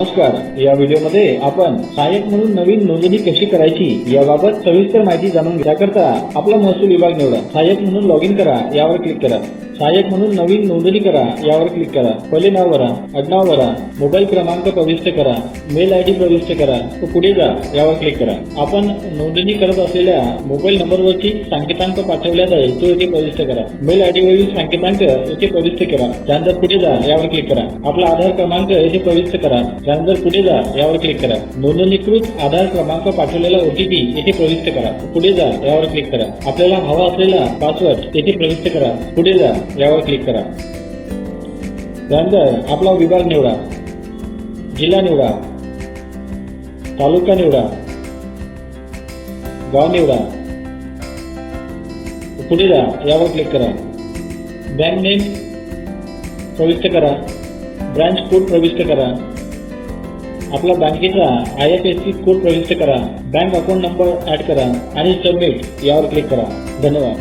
नमस्कार. या व्हिडिओमध्ये आपण सहाय्यक म्हणून नवीन नोंदणी कशी करायची याबाबत सविस्तर माहिती जाणून घेण्याकरता आपला महसूल विभाग निवडा. सहाय्यक म्हणून लॉग इन करा यावर क्लिक करा. सहाय्यक म्हणून नवीन नोंदणी करा यावर क्लिक करा. पहिले नाव भरा आडनाव भरा मोबाईल क्रमांक प्रविष्ट करा मेल आय डी प्रविष्ट करा व पुढे जा यावर क्लिक करा. आपण नोंदणी करत असलेल्या मोबाईल नंबरवरची संकेतांक पाठवल्या जाईल तो येथे प्रविष्ट करा. मेल आय डी वरील संकेतांक येथे प्रविष्ट करा. त्यानंतर पुढे जा यावर क्लिक करा. आपला आधार क्रमांक येथे प्रविष्ट करा. त्यानंतर पुढे जा यावर क्लिक करा. नोंदणीकृत आधार क्रमांक पाठवलेला ओटीपी येथे प्रविष्ट करा. पुढे जा यावर क्लिक करा. आपल्याला हवा असलेला पासवर्ड येथे प्रविष्ट करा. पुढे जा यावर क्लिक करा. त्यानंतर आपला विभाग निवडा. जिल्हा निवडा. तालुका निवडा. गाव निवडा. पुढे जा यावर क्लिक करा. बँक नेम प्रविष्ट करा. ब्रँच कोड प्रविष्ट करा. आपला बँकेचा I F S C code प्रविष्ट करा. बँक अकाउंट नंबर ऍड करा आणि सबमिट यावर क्लिक करा. धन्यवाद.